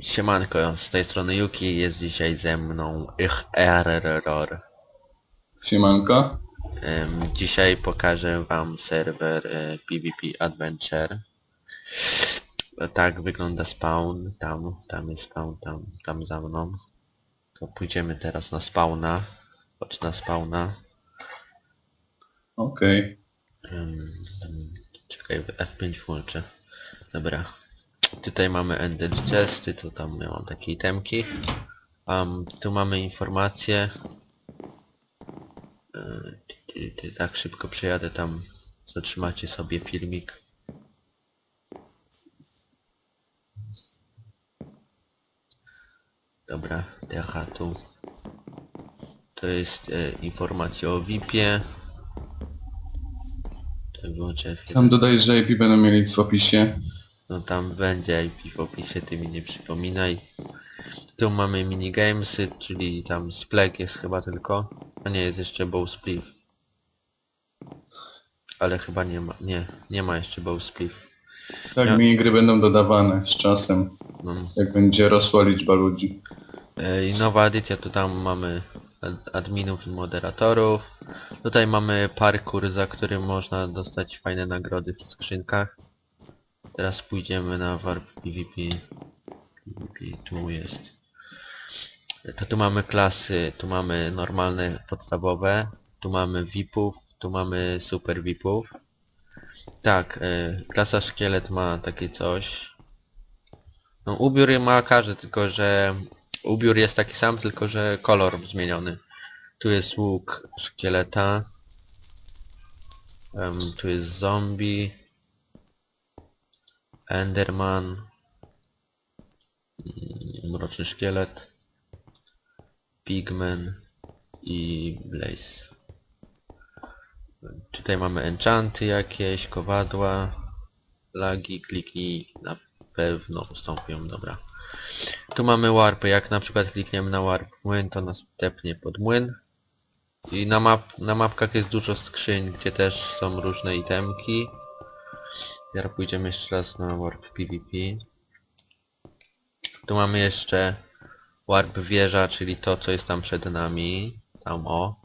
Siemanko, z tej strony Yuki, jest dzisiaj ze mną ich Error. Siemanko. Em, Dzisiaj pokażę wam serwer e, PvP Adventure. E, Tak wygląda spawn, tam, tam jest spawn, tam, tam za mną. To pójdziemy teraz na spawna. Chodź na spawna. Okej. Em, Czekaj, F5 włączę. Dobra. Tutaj mamy Ender Chesty, tu tam ja mam takie itemki. Um, tu mamy informacje. E, tak szybko przejadę tam. Zatrzymacie sobie filmik. Dobra, decha tu. To jest e, informacja o VIP-ie. Sam dodaj, że IP będą mieli w opisie. No tam będzie IP w opisie, ty mi nie przypominaj. Tu mamy minigamesy, czyli tam spleg jest chyba tylko. A nie, jest jeszcze bow spliff. Ale chyba nie ma, nie, nie ma jeszcze bow spliff. Tak, Ja- minigry będą dodawane z czasem, No. jak będzie rosła liczba ludzi. E, I nowa edycja, to tam mamy ad- adminów i moderatorów. Tutaj mamy parkour, za który można dostać fajne nagrody w skrzynkach. Teraz pójdziemy na warp PvP. PvP tu jest. To tu mamy klasy, tu mamy normalne, podstawowe, tu mamy VIPów, tu mamy super VIPów. Tak, e, klasa szkielet ma takie coś. No ubiór ma każdy, tylko że ubiór jest taki sam, tylko że kolor zmieniony. Tu jest łuk szkieleta. Em, tu jest zombie. Enderman. mm, Mroczny szkielet. Pigman i Blaze. Tutaj mamy enchanty jakieś, kowadła, lagi, kliknij na pewno ustąpią, dobra. Tu mamy warpy, jak na przykład klikniemy na warp młyn, to nas tepnie pod młyn. I na, map, na mapkach jest dużo skrzyń, gdzie też są różne itemki. Teraz pójdziemy jeszcze raz na warp PvP. Tu mamy jeszcze warp wieża, czyli to co jest tam przed nami. Tam o.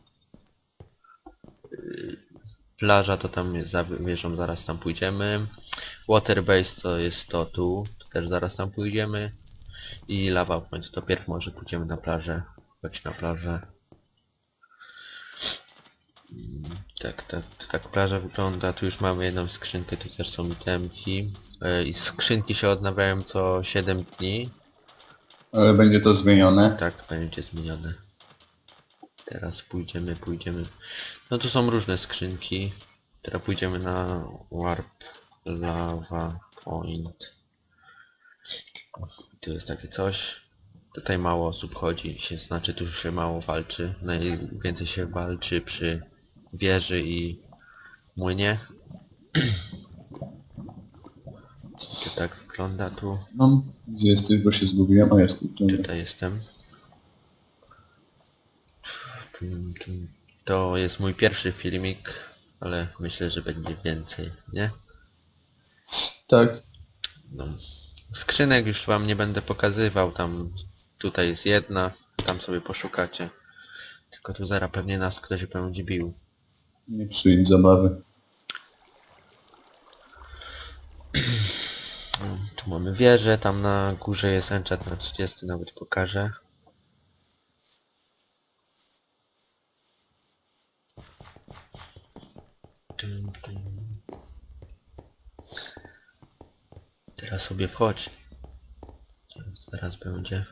Plaża to tam jest za wieżą, zaraz tam pójdziemy. Waterbase to jest to tu, to też zaraz tam pójdziemy. I lava point, to pierw może pójdziemy na plażę. Chodź na plażę. Tak, tak, tak plaża wygląda. Tu już mamy jedną skrzynkę, tu też są itemki. E, I skrzynki się odnawiają co 7 dni. Ale będzie to zmienione. Tak, będzie zmienione. Teraz pójdziemy, pójdziemy. No tu są różne skrzynki. Teraz pójdziemy na Warp Lava Point. Tu jest takie coś. Tutaj mało osób chodzi, się, znaczy tu się mało walczy. Najwięcej się walczy przy wieży i młynie. To tak wygląda tu. No, gdzie jesteś, bo się zgubiłem, a jesteś. Dobra. Tutaj jestem. Tum, tum. To jest mój pierwszy filmik, ale myślę, że będzie więcej, nie? Tak, No. Skrzynek już wam nie będę pokazywał, tam tutaj jest jedna, tam sobie poszukacie. Tylko tu zaraz pewnie nas ktoś będzie bił. Nie psuj zabawy. Tu mamy wieżę, tam na górze jest enchant na 30, nawet pokażę. Teraz sobie wchodź. Zaraz będzie.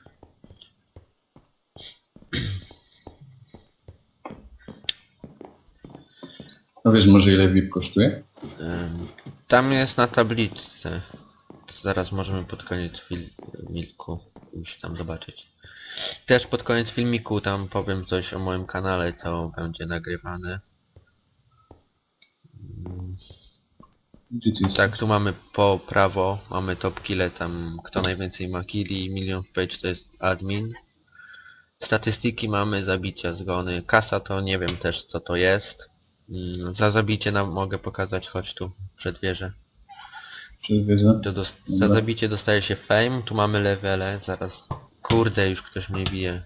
A wiesz może ile VIP kosztuje? Em, Tam jest na tabliczce. Zaraz możemy pod koniec filmiku już tam zobaczyć. Też pod koniec filmiku tam powiem coś o moim kanale, co będzie nagrywane. Gdzie ty jesteś? Tak, tu mamy po prawo, mamy top kille, tam kto najwięcej ma killi, milion page to jest admin. Statystyki mamy, zabicia, zgony. Kasa to nie wiem też co to jest. Mm, Za zabicie nam mogę pokazać, chodź tu, przed wieżę. Wiedzę? To dos za Dobra. zabicie dostaje się fame, tu mamy levele, zaraz... Kurde, już ktoś mnie bije.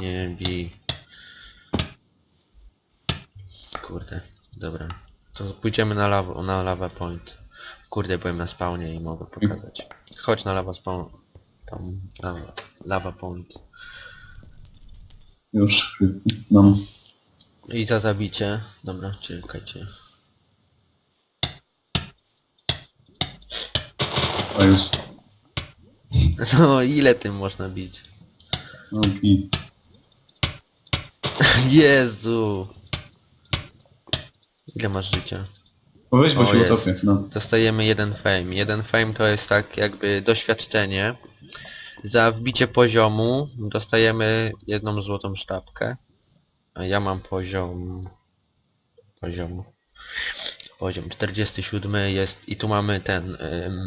Nie bij. Kurde, dobra. To pójdziemy na lawę, na lava point. Kurde, byłem na spawnie i mogę pokazać. Chodź na lava spawn. Tam, lava, lava point. Już mam. I za zabicie. Dobra, czekajcie. A już. No, ile tym można bić? No i Jezu! Ile masz życia? o, weź go O, się jest. utopię. No. Dostajemy jeden fame. Jeden fame to jest tak jakby doświadczenie. Za wbicie poziomu dostajemy jedną złotą sztabkę. A ja mam poziom... Poziom... Poziom 47 jest i tu mamy ten,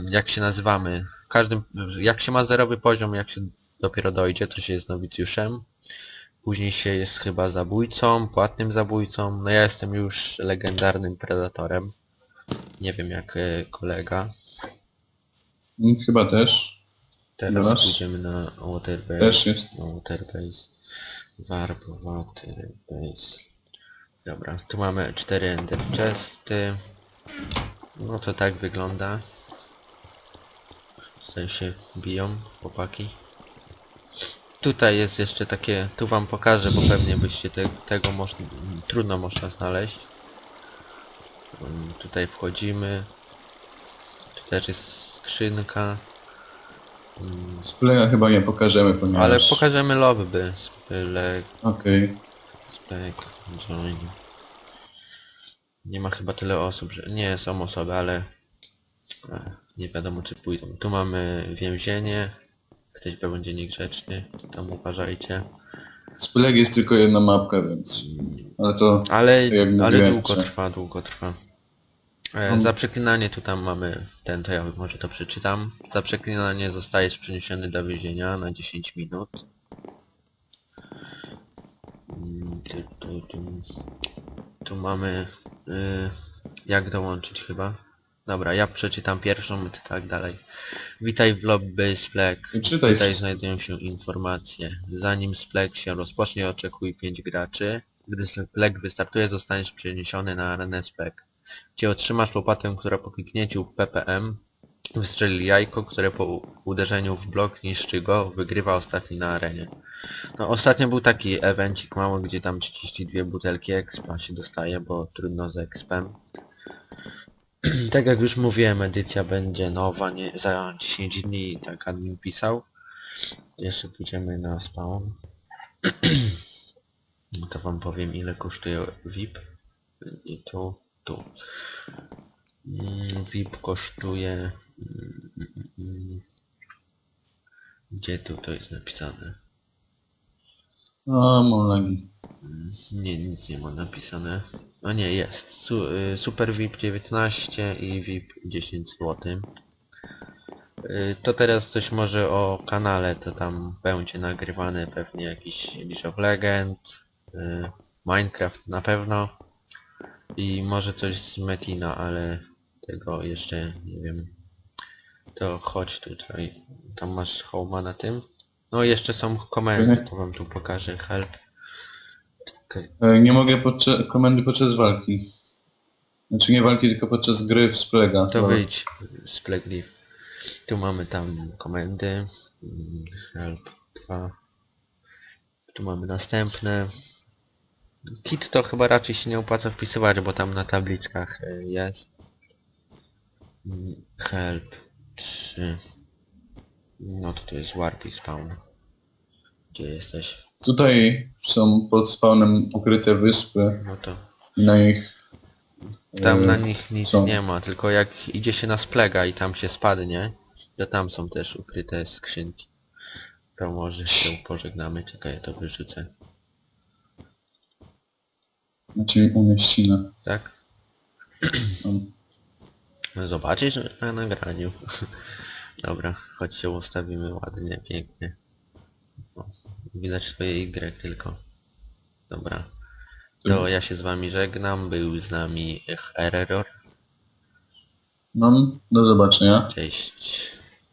jak się nazywamy. Każdym, jak się ma zerowy poziom, jak się dopiero dojdzie, to się jest nowicjuszem. Później się jest chyba zabójcą, płatnym zabójcą. No ja jestem już legendarnym predatorem. Nie wiem jak e, kolega. Chyba też. Teraz pójdziemy na Waterbase. Też jest. Na Waterbase. Warp Waterbase. Dobra, tu mamy 4 Ender Chesty. No to tak wygląda. Tutaj się biją chłopaki. Tutaj jest jeszcze takie, tu wam pokażę, bo pewnie byście te, tego moż, trudno można znaleźć. Tutaj wchodzimy. Tu też jest skrzynka. Splaya chyba nie pokażemy, ponieważ... Ale pokażemy lobby. Spylek, Okej. spek, join. Nie ma chyba tyle osób, że... Nie, są osoby, ale... e, Nie wiadomo czy pójdą. Tu mamy więzienie. Ktoś będzie niegrzeczny. Tam uważajcie. Spylek jest tylko jedna mapka, więc... Ale to... Ale, Jak ale mówiłem, długo że- trwa, długo trwa. E, On- Za przeklinanie tu tam mamy ten, to ja może to przeczytam. Za przeklinanie zostajesz przeniesiony do więzienia na 10 minut. Mm, Tu, tu, tu, tu mamy y, jak dołączyć chyba. Dobra, ja przeczytam pierwszą i tak dalej. Witaj w lobby Splek. Czytaj. Tutaj znajdują się informacje. Zanim Splek się rozpocznie, oczekuj 5 graczy. Gdy Splek wystartuje, zostaniesz przeniesiony na arenę Splek. Gdzie otrzymasz łopatę, która po kliknięciu w PPM wystrzeli jajko, które po uderzeniu w blok niszczy go, wygrywa ostatni na arenie. No ostatnio był taki evencik mały, gdzie tam 32 butelki expa się dostaje, bo trudno z expem. tak jak już mówiłem, edycja będzie nowa nie, za 10 dni, tak admin pisał. Jeszcze pójdziemy na spawn. To wam powiem ile kosztuje VIP. I tu, tu. Mm, VIP kosztuje... mm, mm, Gdzie tu to jest napisane? A, Molagi. Nie, nic nie ma napisane. No nie, jest. Su, y, Super VIP 19 i VIP 10 zł. To teraz coś może o kanale, to tam będzie nagrywane pewnie jakiś League of Legend, y, Minecraft na pewno i może coś z Metina, ale tego jeszcze nie wiem. To chodź tutaj, tam masz homa na tym. No jeszcze są komendy, Mhm. to wam tu pokażę, help. E, Nie mogę podczas komendy podczas walki. Znaczy nie walki, tylko podczas gry w Splega. To wyjdź z Plague Tu mamy tam komendy. mm, Help 2. Tu mamy następne. Kit to chyba raczej się nie opłaca wpisywać, bo tam na tabliczkach e, jest. Help 3. No to tu jest Warp i Spawn. Gdzie jesteś? Tutaj są pod spawnem ukryte wyspy No to na nich... Tam e, na nich nic są. nie ma, tylko jak idzie się na splega i tam się spadnie, to tam są też ukryte skrzynki. To może się pożegnamy, czekaj, ja to wyrzucę. Znaczy umieścina. Tak? No Zobaczysz na nagraniu. Dobra, chodź się ustawimy ładnie, pięknie. O, widać swoje Y tylko. Dobra. To ja się z wami żegnam, był z nami Error. No, do zobaczenia. Cześć.